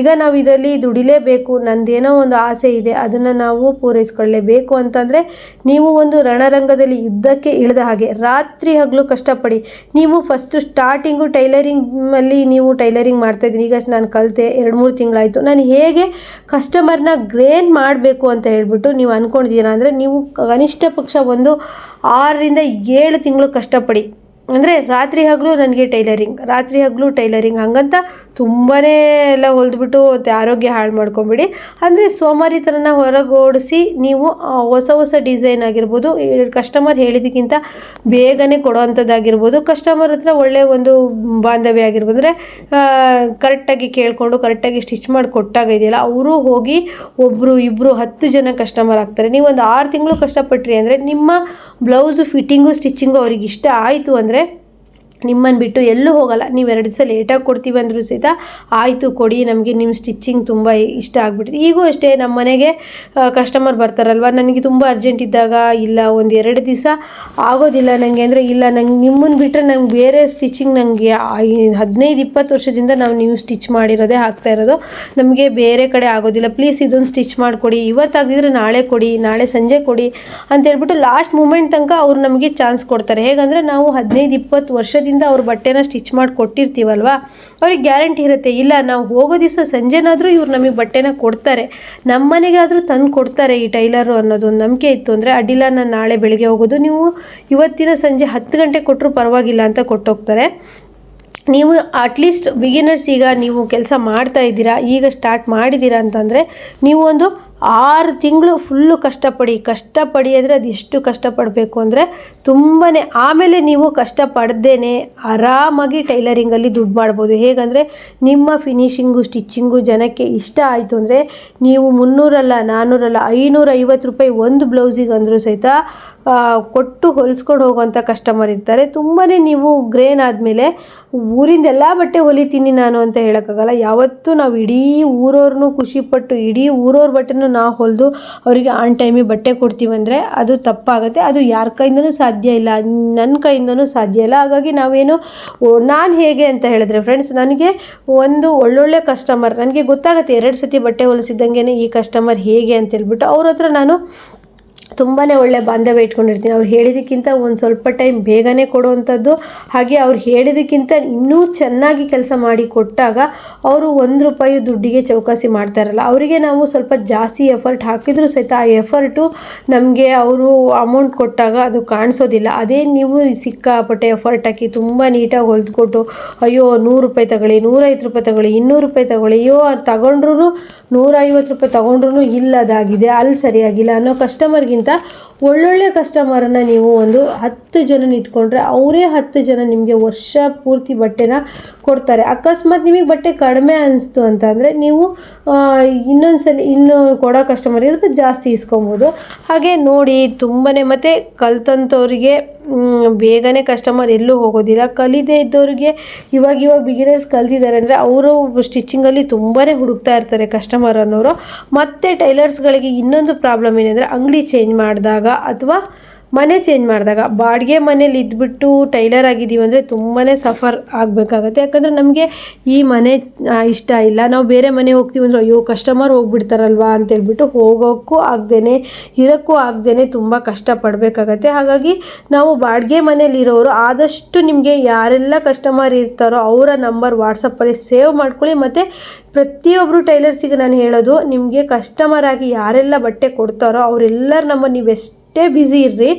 ಈಗ ನಾವು ಇದರಲ್ಲಿ ದುಡಿಲೇಬೇಕು. ನಂದೇನೋ ಒಂದು ಆಸೆ ಇದೆ. ಅದನ್ನು ನಾವು ಪೂರೈಸ್ಕೊಳ್ಳೇಬೇಕು ಅಂತ ಅಂತಂದರೆ ನೀವು ಒಂದು ರಣರಂಗದಲ್ಲಿ ಯುದ್ಧಕ್ಕೆ ಇಳಿದ ಹಾಗೆ ರಾತ್ರಿ ಹಗಲು ಕಷ್ಟಪಡಿ. ನೀವು ಫಸ್ಟು ಸ್ಟಾರ್ಟಿಂಗು ಟೈಲರಿಂಗಲ್ಲಿ ನೀವು ಟೈಲರಿಂಗ್ ಮಾಡ್ತಾಯಿದ್ದೀನಿ ಈಗಷ್ಟು ನಾನು ಕಲಿತೆ ಎರಡು ಮೂರು ತಿಂಗಳಾಯಿತು. ನಾನು ಹೇಗೆ ಕಸ್ಟಮರ್ನ ಗ್ರೇನ್ ಮಾಡಬೇಕು ಅಂತ ಹೇಳಿಬಿಟ್ಟು ನೀವು ಅಂದ್ಕೊಂಡಿದ್ದೀರಾ ಅಂದರೆ ನೀವು ಕನಿಷ್ಠ ಪಕ್ಷ ಒಂದು ಆರರಿಂದ ಏಳು ತಿಂಗಳು ಕಷ್ಟಪಡಿ. ಅಂದರೆ ರಾತ್ರಿ ಹಗಲು ನನಗೆ ಟೈಲರಿಂಗ್, ರಾತ್ರಿ ಹಗಲು ಟೈಲರಿಂಗ್. ಹಂಗಂತ ತುಂಬಾ ಎಲ್ಲ ಹೊಲಿದ್ಬಿಟ್ಟು ಮತ್ತು ಆರೋಗ್ಯ ಹಾಳು ಮಾಡ್ಕೊಂಬಿಡಿ. ಅಂದರೆ ಸೋಮಾರಿತನನ ಹೊರಗೋಡಿಸಿ ನೀವು ಹೊಸ ಹೊಸ ಡಿಸೈನ್ ಆಗಿರ್ಬೋದು ಕಸ್ಟಮರ್ ಹೇಳಿದ್ದಕ್ಕಿಂತ ಬೇಗನೆ ಕೊಡೋವಂಥದ್ದಾಗಿರ್ಬೋದು. ಕಸ್ಟಮರ್ ಹತ್ರ ಒಳ್ಳೆಯ ಒಂದು ಬಾಂಧವ್ಯ ಆಗಿರ್ಬೋದು. ಅಂದರೆ ಕರೆಕ್ಟಾಗಿ ಕೇಳಿಕೊಂಡು ಕರೆಕ್ಟಾಗಿ ಸ್ಟಿಚ್ ಮಾಡಿ ಕೊಟ್ಟಾಗ ಇದೆಯಲ್ಲ, ಅವರು ಹೋಗಿ ಒಬ್ಬರು ಇಬ್ಬರು ಹತ್ತು ಜನ ಕಸ್ಟಮರ್ ಆಗ್ತಾರೆ. ನೀವು ಒಂದು ಆರು ತಿಂಗಳು ಕಷ್ಟಪಟ್ರಿ ಅಂದರೆ ನಿಮ್ಮ ಬ್ಲೌಸು, ಫಿಟ್ಟಿಂಗು ಸ್ಟಿಚ್ಚಿಂಗು ಅವ್ರಿಗೆ ಇಷ್ಟ ಆಯಿತು ಅಂದರೆ ನಿಮ್ಮನ್ನು ಬಿಟ್ಟು ಎಲ್ಲೂ ಹೋಗಲ್ಲ. ನೀವು ಎರಡು ದಿವಸ ಲೇಟಾಗಿ ಕೊಡ್ತೀವಿ ಅಂದರೂ ಸಹಿತ ಆಯಿತು ಕೊಡಿ, ನಮಗೆ ನಿಮ್ಮ ಸ್ಟಿಚ್ಚಿಂಗ್ ತುಂಬ ಇಷ್ಟ ಆಗ್ಬಿಟ್ಟಿದೆ. ಈಗೂ ಅಷ್ಟೇ ನಮ್ಮ ಮನೆಗೆ ಕಸ್ಟಮರ್ ಬರ್ತಾರಲ್ವ? ನನಗೆ ತುಂಬ ಅರ್ಜೆಂಟ್ ಇದ್ದಾಗ ಇಲ್ಲ, ಒಂದು ಎರಡು ದಿವಸ ಆಗೋದಿಲ್ಲ ನನಗೆ ಅಂದರೆ ಇಲ್ಲ, ನಂಗೆ ನಿಮ್ಮನ್ನು ಬಿಟ್ಟರೆ ನಂಗೆ ಬೇರೆ ಸ್ಟಿಚಿಂಗ್ ನನಗೆ ಹದಿನೈದು, ಇಪ್ಪತ್ತು ವರ್ಷದಿಂದ ನಾವು ನೀವು ಸ್ಟಿಚ್ ಮಾಡಿರೋದೇ ಆಗ್ತಾ ಇರೋದು. ನಮಗೆ ಬೇರೆ ಕಡೆ ಆಗೋದಿಲ್ಲ. ಪ್ಲೀಸ್ ಇದೊಂದು ಸ್ಟಿಚ್ ಮಾಡಿಕೊಡಿ. ಇವತ್ತಾಗಿದ್ರೆ ನಾಳೆ ಕೊಡಿ, ನಾಳೆ ಸಂಜೆ ಕೊಡಿ ಅಂತ ಹೇಳ್ಬಿಟ್ಟು ಲಾಸ್ಟ್ ಮೂಮೆಂಟ್ ತನಕ ಅವರು ನಮಗೆ ಚಾನ್ಸ್ ಕೊಡ್ತಾರೆ. ಹೇಗಂದರೆ ನಾವು ಹದಿನೈದು, ಇಪ್ಪತ್ತು ವರ್ಷದಿಂದ ಅವ್ರ ಬಟ್ಟೆನ ಸ್ಟಿಚ್ ಮಾಡಿ ಕೊಟ್ಟಿರ್ತೀವಲ್ವ? ಅವ್ರಿಗೆ ಗ್ಯಾರಂಟಿ ಇರುತ್ತೆ, ಇಲ್ಲ, ನಾವು ಹೋಗೋ ದಿವಸ ಸಂಜೆನಾದರೂ ಇವ್ರು ನಮಗೆ ಬಟ್ಟೆನ ಕೊಡ್ತಾರೆ. ನಮ್ಮ ಮನೆಗಾದರೂ ತಂದು ಕೊಡ್ತಾರೆ ಈ ಟೈಲರು ಅನ್ನೋದು ಒಂದು ನಂಬಿಕೆ ಇತ್ತು ಅಂದರೆ ಅಡ್ಡಿಲ್ಲ ನಾನು ನಾಳೆ ಬೆಳಗ್ಗೆ ಹೋಗೋದು, ನೀವು ಇವತ್ತಿನ ಸಂಜೆ ಹತ್ತು ಗಂಟೆ ಕೊಟ್ಟರು ಪರವಾಗಿಲ್ಲ ಅಂತ ಕೊಟ್ಟೋಗ್ತಾರೆ. ನೀವು ಅಟ್ಲೀಸ್ಟ್ ಬಿಗಿನರ್ಸ್ ಈಗ ನೀವು ಕೆಲಸ ಮಾಡ್ತಾ ಇದ್ದೀರಾ, ಈಗ ಸ್ಟಾರ್ಟ್ ಮಾಡಿದ್ದೀರಾ ಅಂತಂದರೆ ನೀವು ಒಂದು ಆರು ತಿಂಗಳು ಫುಲ್ಲು ಕಷ್ಟಪಡಿ ಕಷ್ಟಪಡಿ ಅಂದರೆ ಅದು ಎಷ್ಟು ಕಷ್ಟಪಡಬೇಕು ಅಂದರೆ ತುಂಬಾ ಆಮೇಲೆ ನೀವು ಕಷ್ಟಪಡ್ದೇನೆ ಆರಾಮಾಗಿ ಟೈಲರಿಂಗಲ್ಲಿ ದುಡ್ಡು ಮಾಡ್ಬೋದು. ಹೇಗಂದರೆ ನಿಮ್ಮ ಫಿನಿಷಿಂಗು ಸ್ಟಿಚ್ಚಿಂಗು ಜನಕ್ಕೆ ಇಷ್ಟ ಆಯಿತು ಅಂದರೆ ನೀವು ಮುನ್ನೂರಲ್ಲ ನಾನ್ನೂರಲ್ಲ ಐನೂರ ಐವತ್ತು ರೂಪಾಯಿ ಒಂದು ಬ್ಲೌಸಿಗೆ ಅಂದರೂ ಸಹಿತ ಕೊಟ್ಟು ಹೊಲಿಸ್ಕೊಂಡು ಹೋಗುವಂಥ ಕಸ್ಟಮರ್ ಇರ್ತಾರೆ. ತುಂಬಾ ನೀವು ಗ್ರೇನ್ ಆದಮೇಲೆ ಊರಿಂದ ಎಲ್ಲ ಬಟ್ಟೆ ಹೊಲಿತೀನಿ ನಾನು ಅಂತ ಹೇಳೋಕ್ಕಾಗಲ್ಲ. ಯಾವತ್ತೂ ನಾವು ಇಡೀ ಊರವ್ರನ್ನೂ ಖುಷಿಪಟ್ಟು, ಇಡೀ ಊರವ್ರ ಬಟ್ಟೆನೂ ನಾವು ಹೊಲಿದು ಅವರಿಗೆ ಆನ್ ಟೈಮಿಗೆ ಬಟ್ಟೆ ಕೊಡ್ತೀವಂದರೆ ಅದು ತಪ್ಪಾಗುತ್ತೆ. ಅದು ಯಾರ ಕೈಯಿಂದನೂ ಸಾಧ್ಯ ಇಲ್ಲ. ನನ್ನ ಕೈಯಿಂದನೂ ಸಾಧ್ಯ ಇಲ್ಲ. ಹಾಗಾಗಿ ನಾವೇನು ನಾನು ಹೇಗೆ ಅಂತ ಹೇಳಿದ್ರೆ ಫ್ರೆಂಡ್ಸ್ ನನಗೆ ಒಂದು ಒಳ್ಳೊಳ್ಳೆ ಕಸ್ಟಮರ್ ನನಗೆ ಗೊತ್ತಾಗುತ್ತೆ ಎರಡು ಸತಿ ಬಟ್ಟೆ ಹೊಲಿಸಿದ್ದಂಗೆ ಈ ಕಸ್ಟಮರ್ ಹೇಗೆ ಅಂತ ಹೇಳ್ಬಿಟ್ಟು ಅವ್ರ ಹತ್ರ ನಾನು ತುಂಬಾ ಒಳ್ಳೆ ಬಾಂಧವ್ಯ ಇಟ್ಕೊಂಡಿರ್ತೀನಿ. ಅವ್ರು ಹೇಳಿದ್ದಕ್ಕಿಂತ ಒಂದು ಸ್ವಲ್ಪ ಟೈಮ್ ಬೇಗನೆ ಕೊಡುವಂಥದ್ದು. ಹಾಗೆ ಅವ್ರು ಹೇಳಿದ್ದಕ್ಕಿಂತ ಇನ್ನೂ ಚೆನ್ನಾಗಿ ಕೆಲಸ ಮಾಡಿ ಕೊಟ್ಟಾಗ ಅವರು ಒಂದು ರೂಪಾಯಿ ದುಡ್ಡಿಗೆ ಚೌಕಾಸಿ ಮಾಡ್ತಾರಲ್ಲ. ಅವರಿಗೆ ನಾವು ಸ್ವಲ್ಪ ಜಾಸ್ತಿ ಎಫರ್ಟ್ ಹಾಕಿದರೂ ಸಹಿತ ಆ ಎಫರ್ಟು ನಮಗೆ ಅವರು ಅಮೌಂಟ್ ಕೊಟ್ಟಾಗ ಅದು ಕಾಣಿಸೋದಿಲ್ಲ. ಅದೇ ನೀವು ಸಿಕ್ಕಾಪಟ್ಟೆ ಎಫರ್ಟ್ ಹಾಕಿ ತುಂಬ ನೀಟಾಗಿ ಹೊಲಿದ್ಕೊಟ್ಟು, ಅಯ್ಯೋ ನೂರು ರೂಪಾಯಿ ತಗೊಳ್ಳಿ, ನೂರೈವತ್ತು ರೂಪಾಯಿ ತಗೊಳ್ಳಿ, ಇನ್ನೂರು ರೂಪಾಯಿ ತಗೊಳ್ಳಿ, ಅಯ್ಯೋ ತಗೊಂಡ್ರು ನೂರೈವತ್ತು ರೂಪಾಯಿ ತಗೊಂಡ್ರೂ ಇಲ್ಲದಾಗಿದೆ, ಅಲ್ಲಿ ಸರಿಯಾಗಿಲ್ಲ ಅನ್ನೋ ಕಸ್ಟಮರ್ಗಿಂತ ಒಳ್ಳೊಳ್ಳೆ ಕಸ್ಟಮರನ್ನು ನೀವು ಒಂದು ಹತ್ತು ಜನ ಇಟ್ಕೊಂಡ್ರೆ ಅವರೇ ಹತ್ತು ಜನ ನಿಮಗೆ ವರ್ಷ ಪೂರ್ತಿ ಬಟ್ಟೆನ ಕೊಡ್ತಾರೆ. ಅಕಸ್ಮಾತ್ ನಿಮಗೆ ಬಟ್ಟೆ ಕಡಿಮೆ ಅನಿಸ್ತು ಅಂತಂದರೆ ನೀವು ಇನ್ನೊಂದ್ಸಲಿ ಇನ್ನು ಕೊಡೋ ಕಸ್ಟಮರ್ಗೆ ಸ್ವಲ್ಪ ಜಾಸ್ತಿ ಇಸ್ಕೊಬೋದು. ಹಾಗೆ ನೋಡಿ ತುಂಬಾ ಮತ್ತು ಕಲ್ತಂಥವ್ರಿಗೆ ಬೇಗನೆ ಕಸ್ಟಮರ್ ಎಲ್ಲೂ ಹೋಗೋದಿಲ್ಲ. ಕಲಿದೇ ಇದ್ದವ್ರಿಗೆ ಇವಾಗ ಇವಾಗ ಬಿಗಿನರ್ಸ್ ಕಲ್ತಿದ್ದಾರೆ ಅಂದರೆ ಅವರು ಸ್ಟಿಚಿಂಗಲ್ಲಿ ತುಂಬಾ ಹುಡುಕ್ತಾ ಇರ್ತಾರೆ ಕಸ್ಟಮರ್ ಅನ್ನೋರು. ಮತ್ತು ಟೈಲರ್ಸ್ಗಳಿಗೆ ಇನ್ನೊಂದು ಪ್ರಾಬ್ಲಮ್ ಏನಂದರೆ ಅಂಗಡಿ ಚೇಂಜ್ ಮಾಡಿದಾಗ ಅಥವಾ ಮನೆ ಚೇಂಜ್ ಮಾಡಿದಾಗ ಬಾಡಿಗೆ ಮನೇಲಿ ಇದ್ಬಿಟ್ಟು ಟೈಲರ್ ಆಗಿದ್ದೀವಿ ಅಂದರೆ ತುಂಬಾ ಸಫರ್ ಆಗಬೇಕಾಗತ್ತೆ. ಯಾಕಂದರೆ ನಮಗೆ ಈ ಮನೆ ಇಷ್ಟ ಇಲ್ಲ. ನಾವು ಬೇರೆ ಮನೆ ಹೋಗ್ತೀವಿ ಅಂದರೆ ಅಯ್ಯೋ ಕಸ್ಟಮರ್ ಹೋಗ್ಬಿಡ್ತಾರಲ್ವಾ ಅಂತೇಳ್ಬಿಟ್ಟು ಹೋಗೋಕ್ಕೂ ಆಗ್ದೇ ಇರೋಕ್ಕೂ ಆಗ್ದೇ ತುಂಬ ಕಷ್ಟಪಡಬೇಕಾಗತ್ತೆ. ಹಾಗಾಗಿ ನಾವು ಬಾಡಿಗೆ ಮನೇಲಿರೋರು ಆದಷ್ಟು ನಿಮಗೆ ಯಾರೆಲ್ಲ ಕಸ್ಟಮರ್ ಇರ್ತಾರೋ ಅವರ ನಂಬರ್ ವಾಟ್ಸಪ್ಪಲ್ಲಿ ಸೇವ್ ಮಾಡ್ಕೊಳ್ಳಿ. ಮತ್ತು ಪ್ರತಿಯೊಬ್ಬರು ಟೈಲರ್ಸಿಗೆ ನಾನು ಹೇಳೋದು, ನಿಮಗೆ ಕಸ್ಟಮರ್ ಆಗಿ ಯಾರೆಲ್ಲ ಬಟ್ಟೆ ಕೊಡ್ತಾರೋ ಅವರೆಲ್ಲರ ನಂಬರ್ ನೀವು ಬ್ಯುಸಿ ಇರ್ರಿ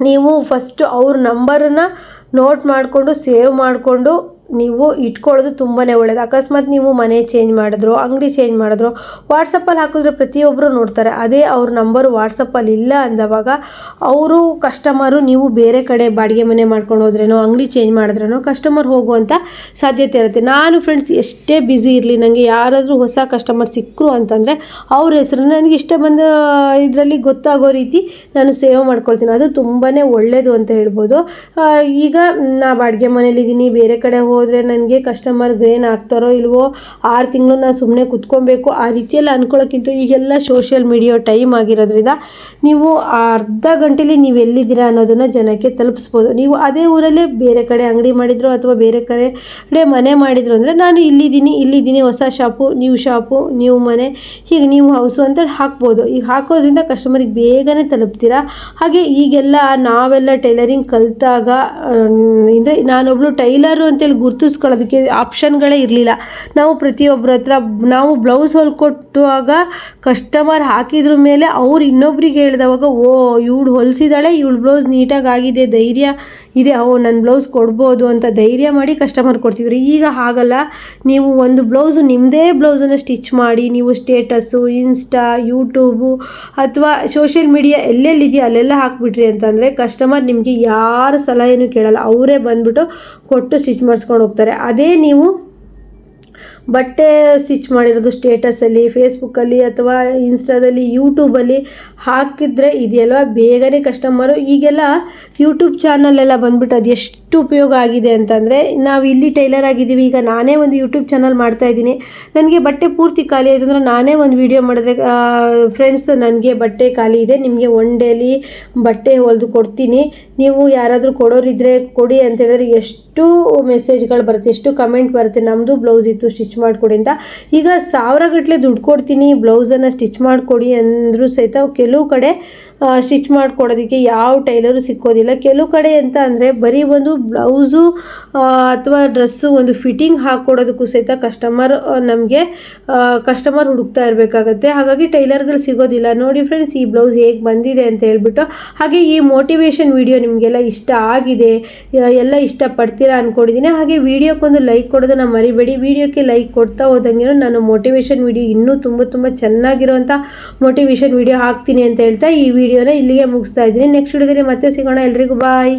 ನೀವು ಫಸ್ಟು ಅವ್ರ ನಂಬರನ್ನು ನೋಟ್ ಮಾಡಿಕೊಂಡು ಸೇವ್ ಮಾಡಿಕೊಂಡು ನೀವು ಇಟ್ಕೊಳ್ಳೋದು ತುಂಬಾ ಒಳ್ಳೆಯದು ಅಕಸ್ಮಾತ್ ನೀವು ಮನೆ ಚೇಂಜ್ ಮಾಡಿದ್ರು, ಅಂಗಡಿ ಚೇಂಜ್ ಮಾಡಿದ್ರು ವಾಟ್ಸಪ್ಪಲ್ಲಿ ಹಾಕಿದ್ರೆ ಪ್ರತಿಯೊಬ್ಬರು ನೋಡ್ತಾರೆ. ಅದೇ ಅವ್ರ ನಂಬರು ವಾಟ್ಸಪ್ಪಲ್ಲಿ ಇಲ್ಲ ಅಂದವಾಗ ಅವರು ಕಸ್ಟಮರು ನೀವು ಬೇರೆ ಕಡೆ ಬಾಡಿಗೆ ಮನೆ ಮಾಡ್ಕೊಂಡು ಹೋದ್ರೇನೋ, ಅಂಗಡಿ ಚೇಂಜ್ ಮಾಡಿದ್ರೇನೋ ಕಸ್ಟಮರ್ ಹೋಗುವಂಥ ಸಾಧ್ಯತೆ ಇರುತ್ತೆ. ನಾನು ಫ್ರೆಂಡ್ಸ್ ಎಷ್ಟೇ ಬ್ಯುಸಿ ಇರಲಿ ನನಗೆ ಯಾರಾದರೂ ಹೊಸ ಕಸ್ಟಮರ್ ಸಿಕ್ಕರು ಅಂತಂದರೆ ಅವ್ರ ಹೆಸರನ್ನ ನನಗೆ ಇಷ್ಟ ಬಂದ ಇದರಲ್ಲಿ ಗೊತ್ತಾಗೋ ರೀತಿ ನಾನು ಸೇವ್ ಮಾಡ್ಕೊಳ್ತೀನಿ. ಅದು ತುಂಬಾ ಒಳ್ಳೆಯದು ಅಂತ ಹೇಳ್ಬೋದು. ಈಗ ನಾ ಬಾಡಿಗೆ ಮನೇಲಿದ್ದೀನಿ ಬೇರೆ ಕಡೆ ಹೋದರೆ ನನಗೆ ಕಸ್ಟಮರ್ ಗ್ರೇನ್ ಆಗ್ತಾರೋ ಇಲ್ವೋ ಆರು ತಿಂಗಳು ನಾನು ಸುಮ್ಮನೆ ಕುತ್ಕೊಬೇಕು, ಆ ರೀತಿಯಲ್ಲಿ ಅಂದ್ಕೊಳ್ಳೋಕ್ಕಿಂತ ಈಗೆಲ್ಲ ಸೋಷಿಯಲ್ ಮೀಡಿಯಾ ಟೈಮ್ ಆಗಿರೋದ್ರಿಂದ ನೀವು ಅರ್ಧ ಗಂಟೆಲಿ ನೀವು ಎಲ್ಲಿದ್ದೀರಾ ಅನ್ನೋದನ್ನು ಜನಕ್ಕೆ ತಲುಪಿಸ್ಬೋದು. ನೀವು ಅದೇ ಊರಲ್ಲೇ ಬೇರೆ ಕಡೆ ಅಂಗಡಿ ಮಾಡಿದ್ರು ಅಥವಾ ಬೇರೆ ಕಡೆ ಮನೆ ಮಾಡಿದ್ರು ಅಂದರೆ ನಾನು ಇಲ್ಲಿದ್ದೀನಿ ಇಲ್ಲಿದ್ದೀನಿ ಹೊಸ ಶಾಪು ನ್ಯೂ ಶಾಪು ನ್ಯೂ ಮನೆ, ಹೀಗೆ ನೀವು ಹೌಸು ಅಂತ ಹಾಕ್ಬೋದು. ಈಗ ಹಾಕೋದ್ರಿಂದ ಕಸ್ಟಮರಿಗೆ ಬೇಗನೆ ತಲುಪ್ತೀರಾ? ಹಾಗೆ ಈಗೆಲ್ಲ ನಾವೆಲ್ಲ ಟೈಲರಿಂಗ್ ಕಲಿತಾಗ ಅಂದರೆ ನಾನೊಬ್ಳು ಟೈಲರು ಅಂತೇಳಿ ಗುರ್ತಿಸ್ಕೊಳ್ಳೋದಕ್ಕೆ ಆಪ್ಷನ್ಗಳೇ ಇರಲಿಲ್ಲ. ನಾವು ಪ್ರತಿಯೊಬ್ಬರ ಹತ್ರ ನಾವು ಬ್ಲೌಸ್ ಹೊಲ್ಕೊಟ್ಟುವಾಗ ಕಸ್ಟಮರ್ ಹಾಕಿದ್ರ ಮೇಲೆ ಅವ್ರು ಇನ್ನೊಬ್ರಿಗೆ ಹೇಳಿದವಾಗ, ಓ, ಇವಳು ಹೊಲಿಸಿದಾಳೆ, ಇವಳು ಬ್ಲೌಸ್ ನೀಟಾಗಿ ಆಗಿದೆ ಧೈರ್ಯ ಇದೆ, ಓ ನನ್ನ ಬ್ಲೌಸ್ ಕೊಡ್ಬೋದು ಅಂತ ಧೈರ್ಯ ಮಾಡಿ ಕಸ್ಟಮರ್ ಕೊಡ್ತಿದ್ರು. ಈಗ ಹಾಗಲ್ಲ. ನೀವು ಒಂದು ಬ್ಲೌಸು ನಿಮ್ಮದೇ ಬ್ಲೌಸನ್ನು ಸ್ಟಿಚ್ ಮಾಡಿ, ನೀವು ಸ್ಟೇಟಸ್ಸು ಇನ್ಸ್ಟಾ ಯೂಟ್ಯೂಬು ಅಥವಾ ಸೋಷಿಯಲ್ ಮೀಡಿಯಾ ಎಲ್ಲೆಲ್ಲಿದೆಯೋ ಅಲ್ಲೆಲ್ಲ ಹಾಕ್ಬಿಟ್ರಿ ಅಂತಂದರೆ ಕಸ್ಟಮರ್ ನಿಮಗೆ ಯಾರ ಸಲಹೆನೂ ಕೇಳಲ್ಲ. ಅವರೇ ಬಂದ್ಬಿಟ್ಟು ಕೊಟ್ಟು ಸ್ಟಿಚ್ ಮಾಡಿಸ್ಕೊಂಡು ಹೋಗ್ತಾರೆ. ಅದೇ ನೀವು ಬಟ್ಟೆ ಸ್ಟಿಚ್ ಮಾಡಿರೋದು ಸ್ಟೇಟಸಲ್ಲಿ ಫೇಸ್ಬುಕ್ಕಲ್ಲಿ ಅಥವಾ ಇನ್ಸ್ಟಾದಲ್ಲಿ ಯೂಟ್ಯೂಬಲ್ಲಿ ಹಾಕಿದರೆ ಇದೆಯಲ್ವ ಬೇಗನೆ ಕಸ್ಟಮರು ಈಗೆಲ್ಲ ಯೂಟ್ಯೂಬ್ ಚಾನಲೆಲ್ಲ ಬಂದ್ಬಿಟ್ಟು ಅದು ಎಷ್ಟು ಉಪಯೋಗ ಆಗಿದೆ ಅಂತಂದರೆ, ನಾವು ಇಲ್ಲಿ ಟೈಲರ್ ಆಗಿದ್ದೀವಿ, ಈಗ ನಾನೇ ಒಂದು ಯೂಟ್ಯೂಬ್ ಚಾನಲ್ ಮಾಡ್ತಾ ಇದ್ದೀನಿ. ನನಗೆ ಬಟ್ಟೆ ಪೂರ್ತಿ ಖಾಲಿ ಆಯಿತು ಅಂದರೆ ನಾನೇ ಒಂದು ವೀಡಿಯೋ ಮಾಡಿದ್ರೆ ಫ್ರೆಂಡ್ಸ್ ನನಗೆ ಬಟ್ಟೆ ಖಾಲಿ ಇದೆ, ನಿಮಗೆ ಒನ್ ಡೇಲಿ ಬಟ್ಟೆ ಹೊಲಿದು ಕೊಡ್ತೀನಿ. ನೀವು ಯಾರಾದರೂ ಕೊಡೋರಿದ್ದರೆ ಕೊಡಿ ಅಂತ ಹೇಳಿದ್ರೆ ಎಷ್ಟು ಮೆಸೇಜ್ಗಳು ಬರುತ್ತೆ, ಎಷ್ಟು ಕಮೆಂಟ್ ಬರುತ್ತೆ ನಮ್ಮದು ಬ್ಲೌಸ್ ಇತ್ತು ಸ್ಟಿಚ್ ಮಾಡಿಕೊಡಿ ಅಂತ. ಈಗ ಸಾವಿರ ಗಟ್ಟಲೆ ದುಡ್ಡು ಕೊಡ್ತೀನಿ ಬ್ಲೌಸನ್ನು ಸ್ಟಿಚ್ ಮಾಡಿಕೊಡಿ ಅಂದರೂ ಸಹಿತ ಕೆಲವು ಕಡೆ ಸ್ಟಿಚ್ ಮಾಡಿಕೊಡೋದಕ್ಕೆ ಯಾವ ಟೈಲರು ಸಿಕ್ಕೋದಿಲ್ಲ. ಕೆಲವು ಕಡೆ ಅಂತ ಅಂದರೆ ಬರೀ ಒಂದು ಬ್ಲೌಸು ಅಥವಾ ಡ್ರೆಸ್ಸು ಒಂದು ಫಿಟ್ಟಿಂಗ್ ಹಾಕ್ಕೊಡೋದಕ್ಕೂ ಸಹಿತ ಕಸ್ಟಮರ್ ನಮಗೆ ಕಸ್ಟಮರ್ ಹುಡುಕ್ತಾ ಇರಬೇಕಾಗತ್ತೆ. ಹಾಗಾಗಿ ಟೈಲರ್ಗಳು ಸಿಗೋದಿಲ್ಲ. ನೋಡಿ ಫ್ರೆಂಡ್ಸ್, ಈ ಬ್ಲೌಸ್ ಹೇಗೆ ಬಂದಿದೆ ಅಂತ ಹೇಳ್ಬಿಟ್ಟು. ಹಾಗೆ ಈ ಮೋಟಿವೇಶನ್ ವಿಡಿಯೋ ನಿಮಗೆಲ್ಲ ಇಷ್ಟ ಆಗಿದೆ ಎಲ್ಲ ಇಷ್ಟಪಡ್ತೀರಾ ಅಂದ್ಕೊಂಡಿದ್ದೀನಿ ಹಾಗೆ ವಿಡಿಯೋಕ್ಕೊಂದು ಲೈಕ್ ಕೊಡೋದನ್ನ ಮರಿಬೇಡಿ. ವಿಡಿಯೋಕ್ಕೆ ಲೈಕ್ ಕೊಡ್ತಾ ಹೋದಂಗೆ ನಾನು ಮೋಟಿವೇಶನ್ ವಿಡಿಯೋ ಇನ್ನೂ ತುಂಬ ತುಂಬ ಚೆನ್ನಾಗಿರುವಂಥ ಮೋಟಿವೇಶನ್ ವಿಡಿಯೋ ಹಾಕ್ತೀನಿ ಅಂತ ಹೇಳ್ತಾ ಈ ವಿಡಿಯೋನ ಇಲ್ಲಿಗೆ ಮುಗಿಸ್ತಾ ಇದ್ದೀನಿ. ನೆಕ್ಸ್ಟ್ ವಿಡಿಯೋದಲ್ಲಿ ಮತ್ತೆ ಸಿಗೋಣ. ಎಲ್ರಿಗೂ ಬಾಯ್